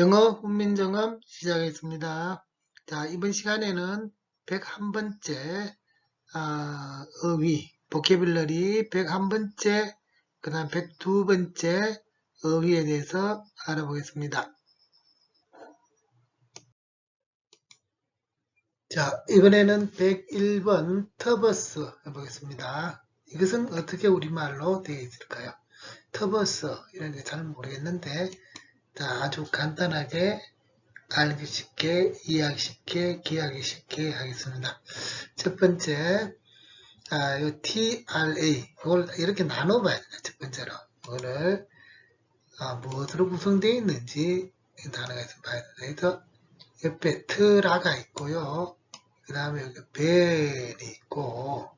영어 훈민정음 시작하겠습니다. 자, 이번 시간에는 101번째 아, 어휘, 보케블러리 101번째, 그 다음 102번째 어휘에 대해서 알아보겠습니다. 자, 이번에는 101번 터버스 해보겠습니다. 이것은 어떻게 우리말로 되어 있을까요? 터버스, 이런 게 잘 모르겠는데, 자, 아주 간단하게 알기 쉽게, 이해하기 쉽게, 기하기 쉽게 하겠습니다. 첫 번째, 아, 요 TRA, 이걸 이렇게 나눠봐야 돼요. 첫 번째로. 이거를, 아, 무엇으로 구성되어 있는지 있으면 봐야 돼요. 그래서 옆에 트라가 있고요. 그 다음에 여기 벨이 있고,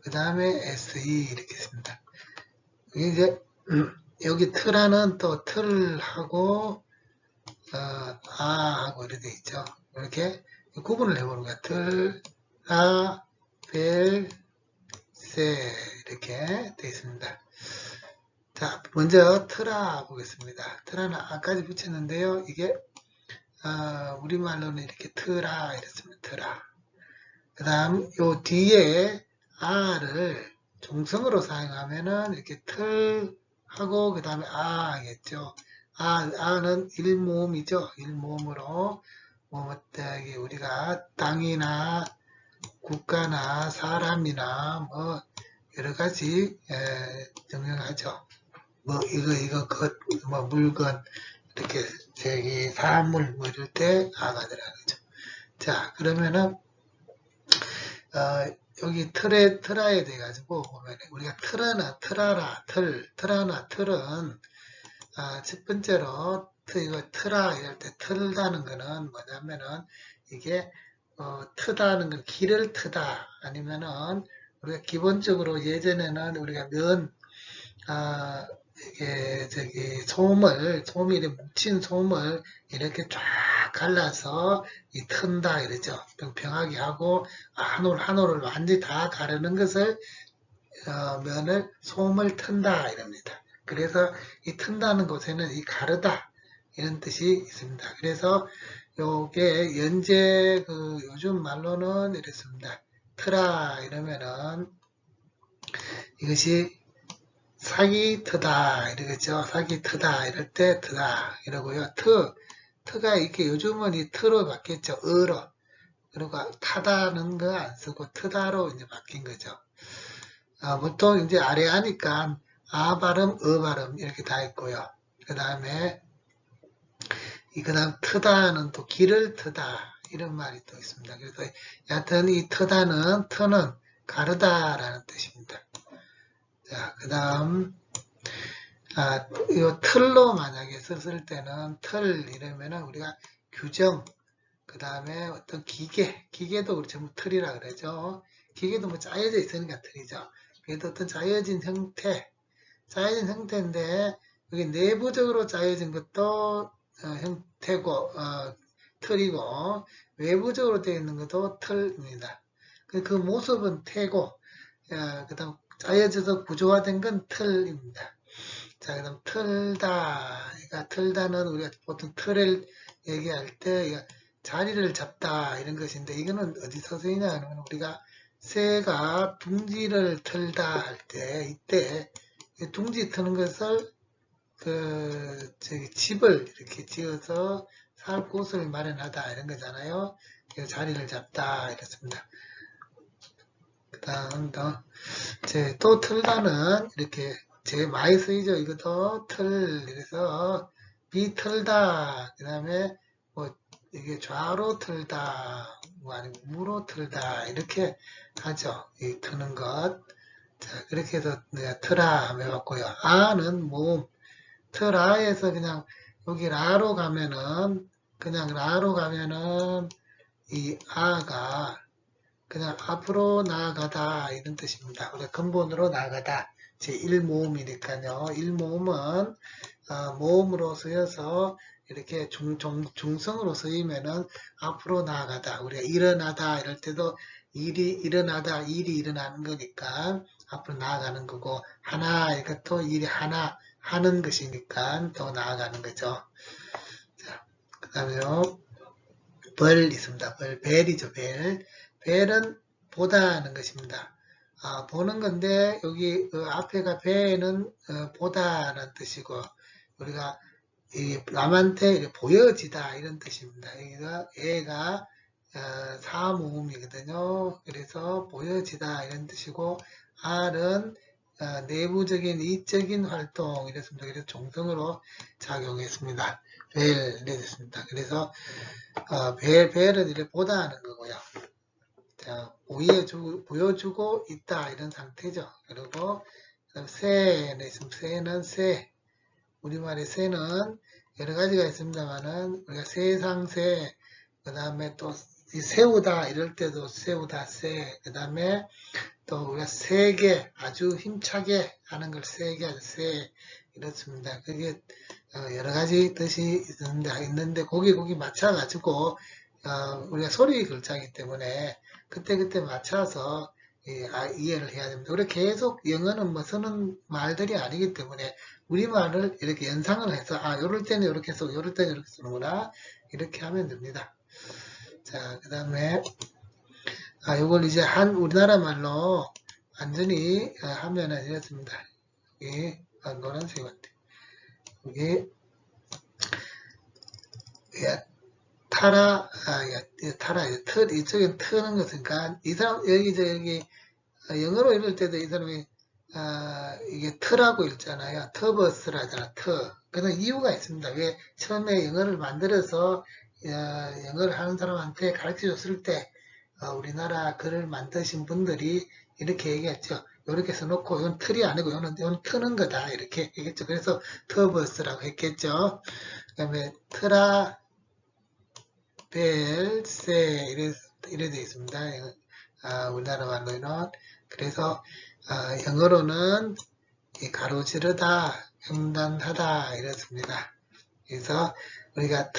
그 다음에 SE 이렇게 있습니다. 이게 이제, 음, 여기 트라는 또 틀하고, 어, 아 하고 이렇게 돼 있죠. 이렇게 구분을 해보는 거야. 틀, 아, 벨, 세 이렇게 돼 있습니다. 자, 먼저 트라 보겠습니다. 트라는 아까지 붙였는데요. 이게 어, 우리말로는 이렇게 트라 이랬습니다. 트라. 그 다음 요 뒤에 아를 종성으로 사용하면은 이렇게 틀 하고 그 다음에 아 하겠죠. 아, 아는 일모음이죠. 일모음으로 뭐 어떻게 우리가 땅이나 국가나 사람이나 뭐 여러 가지 에, 정형하죠. 뭐 이거 이거 것뭐 물건 이렇게 저기 사물 뭐 이럴 때 아가 들어가죠. 자 그러면은 어, 여기 틀에 틀아에 돼 가지고 보면 우리가 틀어나 틀어라 틀 틀어나 틀은 아, 첫 번째로 트 이거 틀아 이럴 때 틀다는 거는 뭐냐면은 이게 어, 트다는 건 길을 트다. 아니면은 우리가 기본적으로 예전에는 우리가 면 아, 이게 저기 솜을 솜이 뭉친 솜을 이렇게 쫙 갈라서 이 튼다 이러죠 평평하게 하고 한 올 한 올을 완전히 다 가르는 것을 어, 면을 솜을 튼다 이럽니다. 그래서 이 튼다는 곳에는 이 가르다 이런 뜻이 있습니다. 그래서 요게 연재 그 요즘 말로는 이랬습니다. 트라 이러면은 이것이 사기 트다 이러겠죠. 사기 트다 이럴 때 트다 이러고요. 트 트가 이렇게 요즘은 이 트로 바뀌었죠. 어로 그리고 타다는 거 안 쓰고 트다로 이제 바뀐 거죠. 아, 보통 이제 아래 하니까 아 발음, 어 발음 이렇게 다 있고요. 그 다음에 그 다음 트다는 또 길을 트다 이런 말이 또 있습니다. 그래서 여하튼 이 트다는 트는 가르다 라는 뜻입니다. 자, 그 다음 아, 이 틀로 만약에 썼을 때는 틀 이러면은 우리가 규정 그 다음에 어떤 기계 기계도 우리 전부 틀이라 그러죠. 기계도 뭐 짜여져 있으니까 틀이죠. 그래도 어떤 짜여진 형태 짜여진 형태인데 여기 내부적으로 짜여진 것도 어, 형태고 어, 틀이고 외부적으로 되어 있는 것도 틀입니다. 그, 그 모습은 태고 어, 그 다음 짜여져서 구조화된 건 틀입니다. 자 그다음 틀다 그러니까 틀다는 우리가 보통 틀을 얘기할 때 자리를 잡다 이런 것인데 이거는 어디서 쓰이냐 하면 우리가 새가 둥지를 틀다 할 때 이때 둥지 트는 것을 그 저기 집을 이렇게 지어서 살 곳을 마련하다 이런 거잖아요. 자리를 잡다 이렇습니다. 그 다음 또또 틀다는 이렇게 제 많이 쓰이죠. 이것도 틀 그래서 비틀다 그 다음에 뭐 이게 좌로 틀다 뭐 아니면 무로 틀다 이렇게 하죠. 이 트는 것. 자, 그렇게 해서 내가 트라 해봤고요. 아는 모음. 트라에서 그냥 여기 라로 가면은 그냥 라로 가면은 이 아가 그냥 앞으로 나아가다 이런 뜻입니다. 우리가 근본으로 나아가다 제 1모음이니까요. 1모음은 어, 모음으로 쓰여서 이렇게 중, 중, 중성으로 쓰이면은 앞으로 나아가다 우리가 일어나다 이럴 때도 일이 일어나다 일이 일어나는 거니까 앞으로 나아가는 거고 하나 이것도 일이 하나 하는 것이니까 더 나아가는 거죠. 자, 그 다음에요. 벌 있습니다. 벌, 벨이죠, 벨. 벨은 보다 하는 것입니다. 아, 보는 건데, 여기, 그 앞에가 배는 어, 보다라는 뜻이고, 우리가 이 남한테 보여지다 이런 뜻입니다. 여기가 애가 어, 사모음이거든요. 그래서 보여지다 이런 뜻이고 R은 어, 내부적인 이적인 활동 이랬습니다. 그래서 종성으로 작용했습니다. 벨 이랬습니다. 그래서 어, 벨 벨은 이렇게 보다 하는 거고요. 자 보여주고 보여주고 있다 이런 상태죠. 그리고 새는 있으면 새는 새 우리말의 새는 여러 가지가 있습니다만은 우리가 세상새 그 다음에 또이 세우다 이럴 때도 세우다 세, 그 다음에 또 우리가 세게 아주 힘차게 하는 걸 세게 세 이렇습니다. 그게 어, 여러 가지 뜻이 있는데, 있는데 거기 거기 맞춰가지고 어, 우리가 소리 글자이기 때문에 그때 그때 맞춰서 이, 아, 이해를 해야 됩니다. 우리 계속 영어는 뭐 쓰는 말들이 아니기 때문에 우리말을 이렇게 연상을 해서 아 요럴 때는 이렇게 쓰고 요럴 때는 이렇게 쓰는구나 이렇게 하면 됩니다. 자, 그 다음에, 아, 요걸 이제 한, 우리나라 말로 완전히 아, 하면은 이렇습니다. 여기, 아, 노란색 같아. 여기, 예, 타라, 아, 예, 예, 타라, 예, 틀, 이쪽에 트는 것은, 그러니까 이 사람, 여기, 저, 여기, 아, 영어로 읽을 때도 이 사람이, 아, 이게 트라고 읽잖아요. 터버스라 하잖아, 터. 그런 이유가 있습니다. 왜 처음에 영어를 만들어서 어, 영어를 하는 사람한테 가르쳐 줬을 때 어, 우리나라 글을 만드신 분들이 이렇게 얘기했죠. 이렇게 써놓고 이건 틀이 아니고 이거는, 이건 트는 거다 이렇게 얘기했죠. 그래서 터버스라고 했겠죠. 그 다음에 트라 벨세 이래 이래 되어 있습니다. 아, 우리나라 말로는 그래서 아, 영어로는 이 가로지르다, 횡단하다 이렇습니다. 그래서 우리가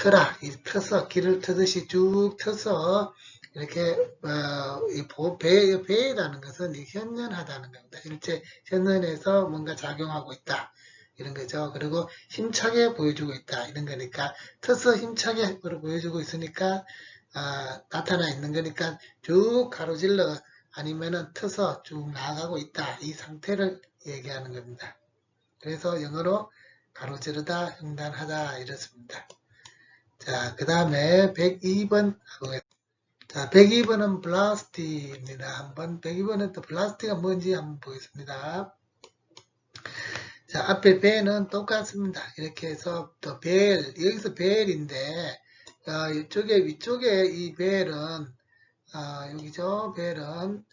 이 트서 길을 트듯이 쭉 트서 이렇게 어, 이 보- 배, 배라는 것은 이 현연하다는 겁니다. 실제 현연해서 뭔가 작용하고 있다. 이런 거죠. 그리고 힘차게 보여주고 있다. 이런 거니까 트서 힘차게 보여주고 있으니까 아, 나타나 있는 거니까 쭉 가로질러 아니면은 트서 쭉 나아가고 있다. 이 상태를 얘기하는 겁니다. 그래서 영어로 가로지르다, 횡단하다 이렇습니다. 자, 그 다음에 102번 하고 자, 102번은 블라스티입니다. 한번 102번은 또 블라스티가 뭔지 한번 보겠습니다. 자, 앞에 벨은 똑같습니다. 이렇게 해서 또 벨, 여기서 벨인데 어, 이쪽에 위쪽에 이 벨은 어, 여기죠. 벨은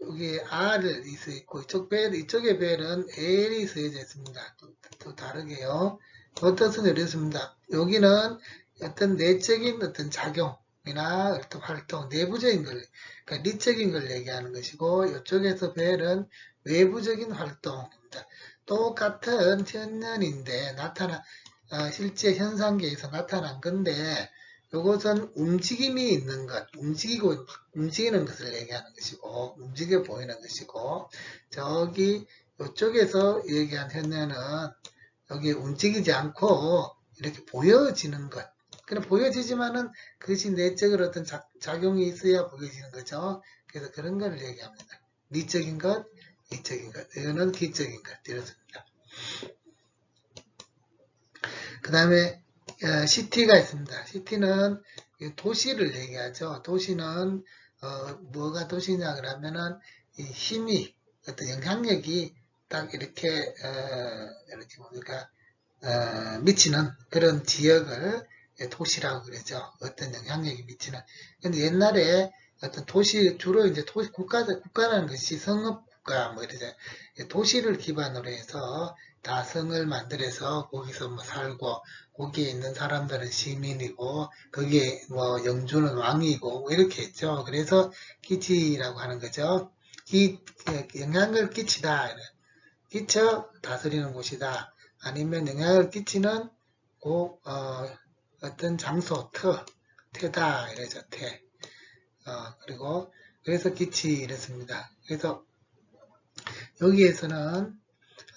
여기 R을 있어 있고 이쪽 벨 이쪽에 벨은 L이 쓰여져 있습니다. 또, 또 다르게요. 어떻은 이렇습니다. 여기는 어떤 내적인 어떤 작용이나 어떤 활동, 내부적인 걸, 그러니까 리적인 걸 얘기하는 것이고 이쪽에서 벨은 외부적인 활동입니다. 똑같은 현년인데 나타나 어, 실제 현상계에서 나타난 건데 이것은 움직임이 있는 것, 움직이고 움직이는 것을 얘기하는 것이고 움직여 보이는 것이고 저기 이쪽에서 얘기한 현년은 여기 움직이지 않고 이렇게 보여지는 것. 그냥 보여지지만은 그것이 내적으로 어떤 작, 작용이 있어야 보여지는 거죠. 그래서 그런 거를 얘기합니다. 미적인 것, 이적인 것. 이거는 기적인 것. 이렇습니다. 그 다음에 어, 시티가 있습니다. 시티는 이 도시를 얘기하죠. 도시는 어, 뭐가 도시냐 그러면은 이 힘이 어떤 영향력이 딱 이렇게 어, 이렇게 뭡니까 어, 미치는 그런 지역을 도시라고 그러죠. 어떤 영향력이 미치는. 근데 옛날에 어떤 도시 주로 이제 도시 국가 국가라는 것이 성읍 국가 뭐 이러죠. 도시를 기반으로 해서 다 성을 만들어서 거기서 뭐 살고 거기에 있는 사람들은 시민이고 거기에 뭐 영주는 왕이고 뭐 이렇게 했죠. 그래서 기지라고 하는 거죠. 기, 영향을 끼치다. 끼쳐 다스리는 곳이다. 아니면 영향을 끼치는 고, 어, 어떤 장소, 터, 태다, 이래죠, 태. 어, 그리고, 그래서 기치, 이랬습니다. 그래서, 여기에서는,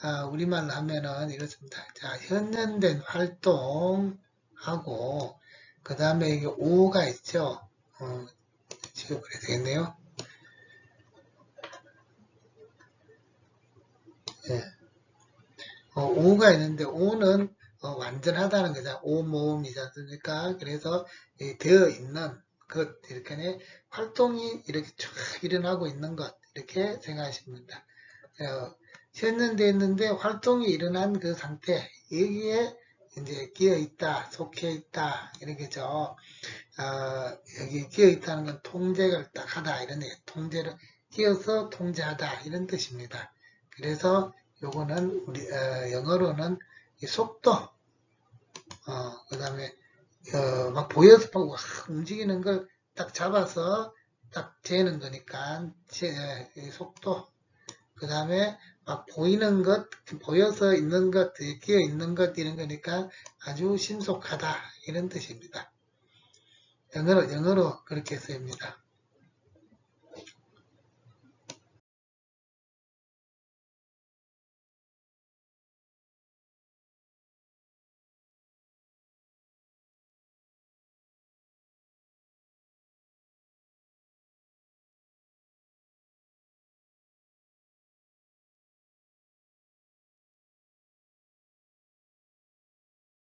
아, 우리말로 하면은 이렇습니다. 자, 현연된 활동하고, 그 다음에 이게 오가 있죠. 어, 지워버려야 되겠네요. 예. 어, 오가 있는데 오는 어, 완전하다는 거죠. 오 모음이지 않습니까? 그래서 이 되어 있는 것 이렇게 활동이 이렇게 쫙 일어나고 있는 것 이렇게 생각하십니다. 어, 셨는데 있는데 활동이 일어난 그 상태 여기에 이제 끼어 있다, 속해 있다 이렇게죠. 어, 여기 끼어 있다는 건 통제를 딱 하다 이런 얘기, 통제를 끼어서 통제하다 이런 뜻입니다. 그래서 요거는 우리 어, 영어로는 이 속도, 어, 그 다음에 어, 막 보여서 막확 움직이는 걸 딱 잡아서 딱 재는 거니까 제, 이 속도, 그 다음에 막 보이는 것, 보여서 있는 것, 끼어 있는 것 이런 거니까 아주 신속하다 이런 뜻입니다. 영어로 영어로 그렇게 쓰입니다.